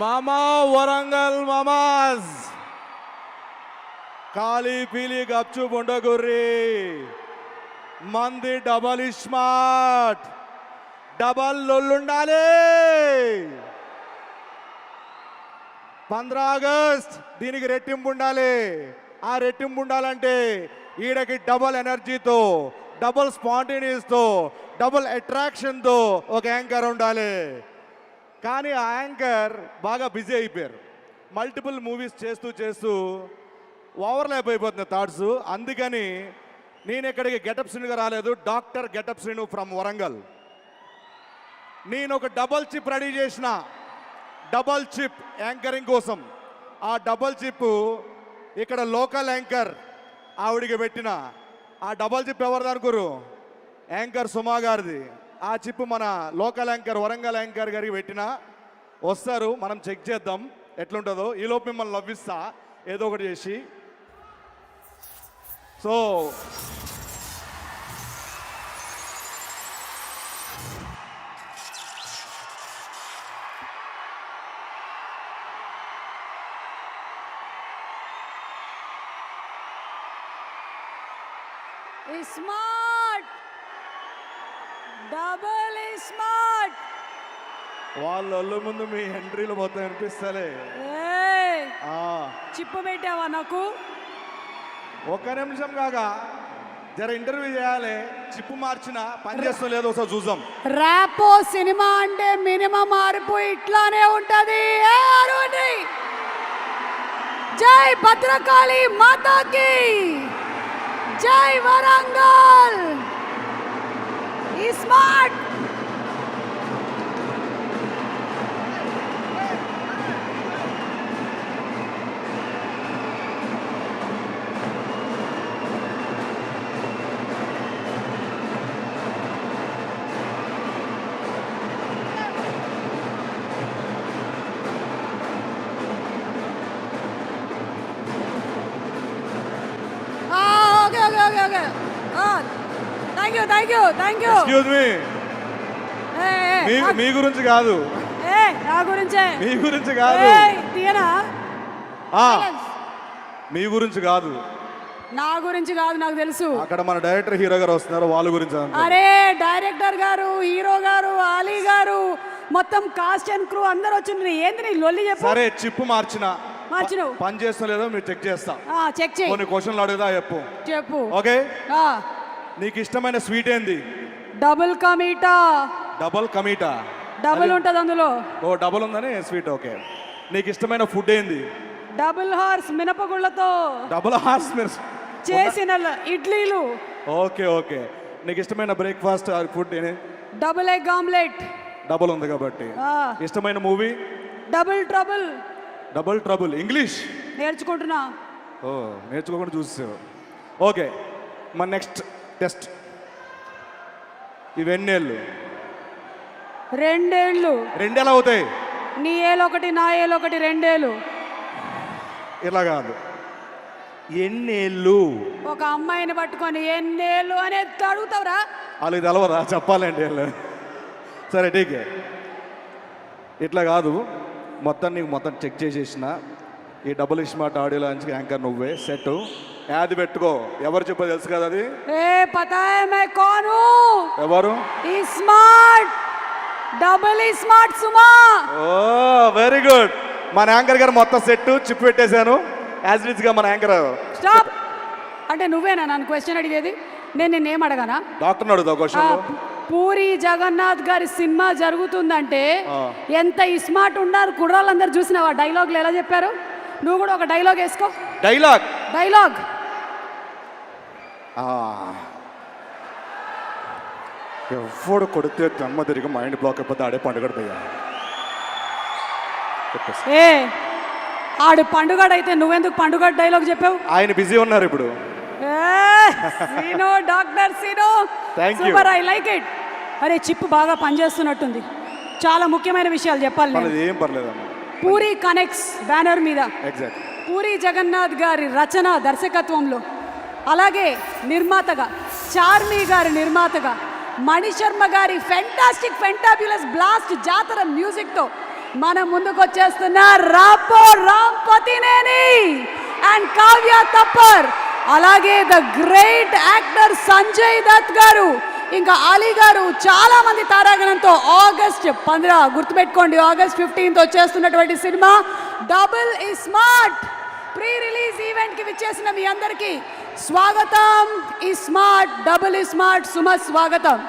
మామా వరంగల్ మామాజ్ కాలి పీలి గప్చు బొండగుర్రి. మంది డబల్ స్మార్ట్ డబల్ లొల్లుండాలి. పంద్రా ఆగస్ట్ దీనికి రెట్టింపు ఉండాలి ఆ రెట్టింపు ఉండాలంటే ఈడకి డబల్ ఎనర్జీతో డబల్ స్పాంటేనియస్తో డబల్ అట్రాక్షన్తో ఒక యాంకర్ ఉండాలి. కానీ ఆ యాంకర్ బాగా బిజీ అయిపోయారు. మల్టిపుల్ మూవీస్ చేస్తూ చేస్తూ ఓవర్లాప్ అయిపోతుంది థాట్స్. అందుకని నేను ఇక్కడికి గెటప్ శ్రీనుగా రాలేదు. Doctor getup Srinu from Warangal. నేను ఒక డబల్ చిప్ రెడీ చేసిన. డబల్ చిప్ యాంకరింగ్ కోసం. ఆ డబల్ చిప్ ఇక్కడ లోకల్ యాంకర్ ఆవిడికి పెట్టిన. ఆ డబల్ చిప్ ఎవరిది అనుకోరు? యాంకర్ సుమా గారిది. ఆ చిప్ మన లోకల్ యాంకర్ వరంగల్ యాంకర్ గారికి పెట్టిన వస్తారు మనం చెక్ చేద్దాం ఎట్లుంటుందో. ఈలోపు మిమ్మల్ని లభిస్తా ఏదో ఒకటి చేసి. సో స్మార్ట్ డబుల్ స్మార్ట్ వాళ్ళ ఒళ్ళు ముందు మీ ఎంట్రీలు మొత్తం అనిపిస్తలే చిప్పు పెట్టావా నాకు? ఒక్క నిమిషం కాగా జర ఇంటర్వ్యూ చేయాలి. చిప్పు మార్చిన పని చేస్తా లేదో ఒకసారి చూద్దాం. ర్యాపో సినిమా అంటే మినిమం మారిపోయి ఇట్లానే ఉంటది. జై భద్రకాళి మాతాకి. జై Warangal. ISmart okay okay okay okay thank you thank you thank you excuse me మీ మీ గురించి కాదు. ఏ నా గురించే. మీ గురించి కాదు. తీయనా? ఆ, మీ గురించి కాదు. నా గురించి కాదు నాకు తెలుసు. అక్కడ మన డైరెక్టర్ హీరో గారు వస్తున్నారు వాళ్ళ గురించి. అరే డైరెక్టర్ గారు హీరో గారు అలీ గారు మొత్తం కాస్ట్ అండ్ క్రూ అందరు వచ్చిండ్రు. ఏంది నీ లొల్లి చెప్పు. సరే చిప్పు మార్చిన. మార్చినావు. పని చేస్తా లేదో మీరు చెక్ చేస్తా. ఆ, చెక్ చేయి. కొన్ని క్వశ్చన్లు అడుగుదా చెప్పు. చెప్పు. ఓకే? ఆ, నీకు ఇష్టమైన స్వీట్ ఏంది? డబుల్ కమీటా. డబల్ కమీటా. డబుల్ ఉంటది అందులో. ఓ డబల్ ఉందని స్వీట్ ఓకే. నీకు ఇష్టమైన ఫుడ్ ఏంది? డబుల్ హార్స్ మినపగుళ్ళతో. డబల్ హార్స్ మీరు చేసిన ఇడ్లీలు. Okay okay. నీకు ఇష్టమైన breakfast food double egg omelette double ఉంది కాబట్టి. ఇష్టమైన movie double trouble double trouble English నేర్చుకుంటున్నా. ఓ నేర్చుకోకుండా చూసావు ఓకే. మన నెక్స్ట్ టెస్ట్. ఇవెన్నేళ్ళు? రెండేళ్ళు. రెండేళ్ళు అవుతాయి? నీ ఏలొకటి నా ఏలొకటి రెండేళ్ళు ఇలా కాదు. ఎన్నేళ్ళు? ఒక అమ్మాయిని పట్టుకొని ఎన్నేళ్ళు అని ఎత్తు అడుగుతావురా? వాళ్ళకి తెలవదా? చెప్పాలండి సరే ఠీకే. ఇట్లా కాదు. మొత్తం నీకు మొత్తం చెక్ చేసేసిన. ఈ double iSmart audio launch anchor నువ్వే సెట్. యాది పెట్టుకో. ఎవరు చెప్పో తెలుసు కదా అది? ఎవరు? Smart double smart Suma. ఓ వెరీ గుడ్. మన యాంకర్ గారు మొత్తం సెట్ చిప్ పెట్టేశాను. యాజ్ విజ్గా మన యాంకర్ స్టాప్. అంటే నువ్వేనా నన్ను క్వశ్చన్ అడిగేది? నేను నిన్నేం అడగానా? డాక్టర్ అడుగుతావు క్వశ్చన్ పూరి జగన్నాథ్ గారి సినిమా జరుగుతుందంటే ఎంత స్మార్ట్ ఉన్నారు కుర్రాళ్ళందరూ చూసినావా? డైలాగ్లు ఎలా చెప్పారు? నువ్వు కూడా ఒక డైలాగ్ వేసుకో. డైలాగ్. డైలాగ్. ఎవడు కొడితే జన్మ తిరిగి మైండ్ బ్లాక్ అయిపోతే ఆడే పండుగ పోయా చెప్పేసి. ఏ ఆడు పండుగడైతే నువ్వెందుకు పండుగ డైలాగ్ చెప్పావు? ఆయన బిజీ ఉన్నారు ఇప్పుడు. సీనో doctor Sino. Super I like it. అరే చిప్ బాగా పనిచేస్తున్నట్టుంది. చాలా ముఖ్యమైన విషయాలు చెప్పాలి ఏం పర్లేదమ్మా. పూరి కనెక్ట్స్ బ్యానర్ మీద. పూరి జగన్నాథ్ గారి రచన దర్శకత్వంలో. అలాగే నిర్మాతగా చార్మి గారి నిర్మాతగా మణిశర్మ గారి ఫెంటాస్టిక్ ఫెంటాబ్యులస్ బ్లాస్ట్ జాతర మ్యూజిక్తో మన ముందుకు వచ్చేస్తున్న రాపో రామ్ పతినేని అండ్ కావ్య తప్పర్. అలాగే the great actor Sanjay Dutt గారు ఇంకా అలీ గారు చాలా మంది తారాగణంతో ఆగస్ట్ పంద్ర గుర్తుపెట్టుకోండి ఆగస్ట్ ఫిఫ్టీన్త్ వచ్చేస్తున్నటువంటి సినిమా double iSmart pre release ఈవెంట్కి విచ్చేసిన మీ అందరికీ స్వాగతం. ISmart double iSmart Suma స్వాగతం.